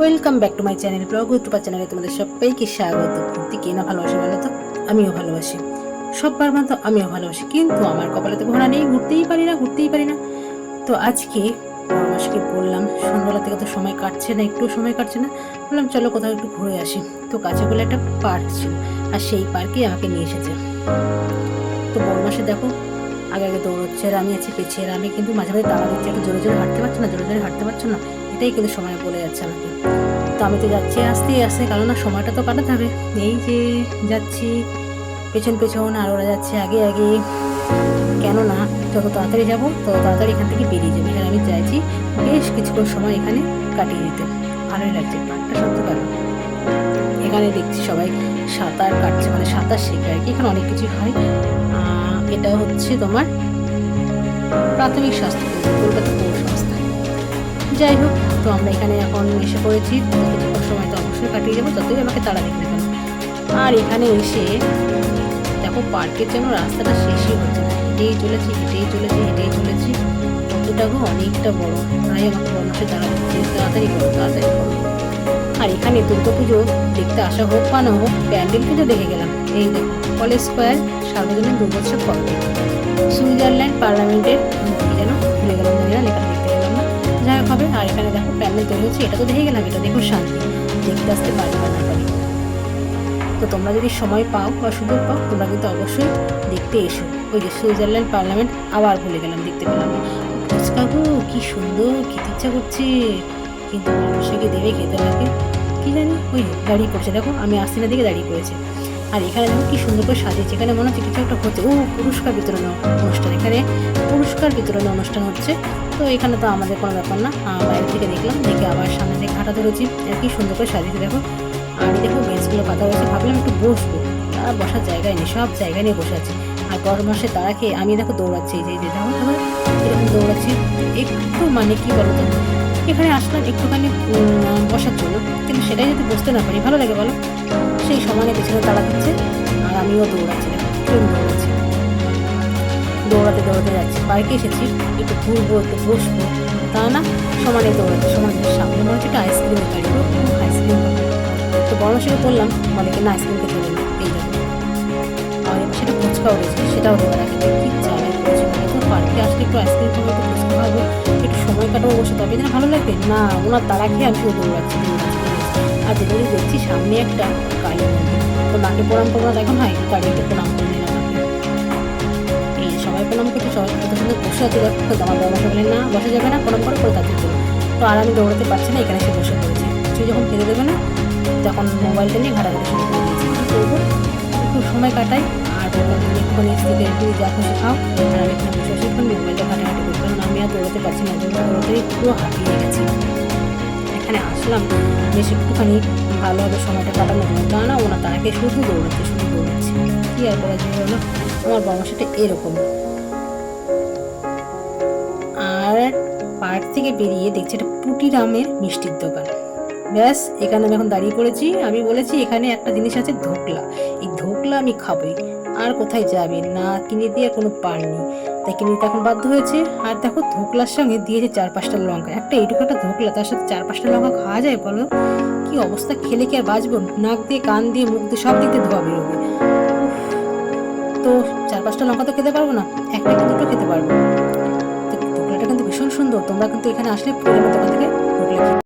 Welcome back to my channel blog YouTuber চ্যানেলে তোমাদের সবাইকে স্বাগত। প্রতি কে না ভালোবাসে বলো তো? আমিও ভালোবাসি। সববার মতো আমিও ভালোবাসি, কিন্তু আমার কপালে তো ঘোরা নেই, ঘুরতেই পারি না, ঘুরতেই পারি না। তো আজকে পরমাসকে বললাম, সন্ধ্যাবেলা থেকে তো সময় কাটছে না একটু সময় কাটছে না। বললাম, চলো কোথাও একটু ঘুরে আসি। তো কাছে বলে একটা পার্ক ছিল, আর সেই পার্কে আমাকে নিয়ে এসেছে। তো বরমাসে দেখো, আগে আগে দৌড়চ্ছে আর আমি আছি পেছিয়ে আর আমি কিন্তু মাঝে মাঝে তাড়া দিচ্ছি একটু জোরে জোরে হাঁটতে পারছ না, জোরে জোরে হাঁটতে পারছ না। এটাই কিন্তু সময় বলে যাচ্ছে আমাকে। তো আমি তো যাচ্ছি আসতে আসতে কারণ না সময়টা তো কাটাতে হবে। এই যে যাচ্ছি, পেছন পেছন, আর ওরা যাচ্ছে আগে আগে। কেননা, যত তাড়াতাড়ি যাব, তত তাড়াতাড়ি এখান থেকে বেরিয়ে যাবে। আর আমি চাইছি বেশ কিছুক্ষণ সময় এখানে কাটিয়ে দিতে। ভালোই লাগছে পার্কটা সত্যি ভালো এখানে দেখছি সবাই সাঁতার কাটছে মানে সাঁতার শেখে আর কি। এখানে অনেক কিছু হয়। এটা হচ্ছে তোমার প্রাথমিক স্বাস্থ্য। কলকাতা যাই হোক, তো আমরা এখানে এখন এসে পড়েছি। কিছুক্ষণ সময় তো অবশ্যই কাটিয়ে যাব যতই আমাকে তাড়া দেখতে কেন। আর এখানে এসে দেখো, পার্কের জন্য রাস্তাটা শেষই হচ্ছে না। হেঁটেই চলেছি হেঁটেই চলেছি হেঁটেই চলেছি। কতটাও অনেকটা বড়। তাই আমাকে তাড়া দিচ্ছে তাড়াতাড়ি করো তাড়াতাড়ি করো। আর এখানে দুর্গাপুজো দেখতে আসা হোক বা না হোক, প্যান্ডেল কিন্তু দেখে গেলাম। এই দেখো কলেজ স্কোয়ার, সার্বজনীন দুর্গোৎসব কমিটি সুইজারল্যান্ড পার্লামেন্টের যেন ভুলে গেলাম, লেখা হোক হবে। আর এখানে দেখো প্যান্ডেল তৈরি হচ্ছে। এটা তো দেখে গেলাম, এটা দেখো শান্তি। দেখতে আসতে পারি না পারি তো তোমরা যদি সময় পাও বা সুযোগ পাও, তোমরা কিন্তু অবশ্যই দেখতে এসো। ওই যে সুইজারল্যান্ড পার্লামেন্ট, আবার ভুলে গেলাম, দেখতে পেলাম। ফুচকা গো কি সুন্দর খেতে ইচ্ছা করছে। কিন্তু মানুষকে দেবে খেতে লাগে। কি জানি, ওই দাঁড়িয়ে পড়ছে দেখো, আমি আসছি না দিকে দাঁড়িয়ে পড়েছে। আর এখানে দেখো কি সুন্দর করে সাজিয়েছে। এখানে মনে হচ্ছে কিছু একটা হচ্ছে। ও, পুরস্কার বিতরণ অনুষ্ঠান। এখানে পুরস্কার বিতরণ অনুষ্ঠান হচ্ছে। তো এখানে তো আমাদের কোনো ব্যাপার না। বাইরে থেকে দেখলাম, দেখে আবার সামনে থেকে হাঁটা ধরেছি আর কি সুন্দর করে সাজিয়েছে। দেখো, আর দেখো বেঞ্চগুলো পাতা হয়েছে ভাবলাম একটু বসবো। তারা বসার জায়গায় নেই, সব জায়গায় নিয়ে বসে আছে। আর গরম মাসে তারা খেয়ে আমি দেখো দৌড়াচ্ছি এই যে দেখো এরকম দৌড়াচ্ছি। একটু মানে কি বলতো? এখানে আসলাম একটুখানি কিন্তু সেটাই যদি বুঝতে না পারি, ভালো লাগে বলো? সেই সমানে পেছনে তাড়া দিচ্ছে আর আমিও দৌড়াচ্ছি কিরম দৌড়াচ্ছি। দৌড়াতে দৌড়াতে যাচ্ছি। পার্কে এসেছি, একটু ঘুরবো, একটু বসবো। তা না, সমানে দৌড়াচ্ছে, সমানে সামনে মনে হচ্ছে একটা আইসক্রিমের গাড়ি। আইসক্রিম তো সঙ্গে বললাম, বলে কি না আইসক্রিম খেতে এই আর সেটা ফুচকাও রয়েছে সেটাও দেবে রাখি কি তো পার্কে আসলে একটু আইসক্রিম খাব একটু ফুচকা খাব একটু সময় কাটাবো বসে তবে যেন ভালো লাগবে না ওনার তারা খেয়ে আমি দৌড়াচ্ছি দৌড়াচ্ছি, দৌড়াচ্ছি। আর যেটা দেখছি সামনে একটা কালী মন্দির। তো মাকে প্রণাম করব এখন হয় কালীকে প্রণাম করে নিলাম এই সবাই প্রণাম করছে সবাই কত সুন্দর বসে আছে তো আমার বাবা বলেন না বসা যাবে না প্রণাম করে করে তাদের তো আর আমি দৌড়াতে পারছি না এখানে এসে বসে পড়েছে। সে যখন ফেলে দেবে না তখন মোবাইলটা নিয়ে ঘাটাঘাটি শুরু করে দিয়েছি। একটু সময় কাটাই আর একটুখানি একটু যা খুশি আর আমি এখানে বসে বসে একটু মোবাইলটা ঘাটাঘাটি করি কারণ আমি আর দৌড়াতে পারছি না জন্য দৌড়াতেই পুরো হাঁপিয়ে গেছি। এখানে আসলাম, বেশ একটুখানি ভালোভাবে সময়টা কাটানোর জন্য তা না ওনা তারাকে শুধু দৌড়াচ্ছে শুধু দৌড়াচ্ছে। কী আর করা যায় বলো? আমার বর্মশাটা এরকম। আর পার্ক থেকে বেরিয়ে দেখছি একটা পুটিরামের মিষ্টির দোকান। ব্যাস, এখানে আমি এখন দাঁড়িয়ে পড়েছি, আমি বলেছি এখানে একটা জিনিস আছে ধোকলা। এই ধোকলা আমি খাবোই। আর কোথায় যাবে? না কিনে দিয়ে কোনো পার নেই। তাই কিনে দিতে এখন বাধ্য হয়েছে? আর দেখো ধোকলার সঙ্গে দিয়েছে চার পাঁচটা লঙ্কা। একটা এইটুকু একটা ধোকলা, তার সাথে চার পাঁচটা লঙ্কা খাওয়া যায় বলো? কি অবস্থা? খেলে কি আর বাঁচবো? নাক দিয়ে, কান দিয়ে, মুখ দিয়ে সব দিক দিয়ে ধোয়া বেরোবে। তো চার পাঁচটা লঙ্কা তো খেতে পারব না। একটা কি দুটো খেতে পারব? ধোকলাটা কিন্তু ভীষণ সুন্দর। তোমরা কিন্তু এখানে আসলে পুরো দোকান থেকে ধোকলা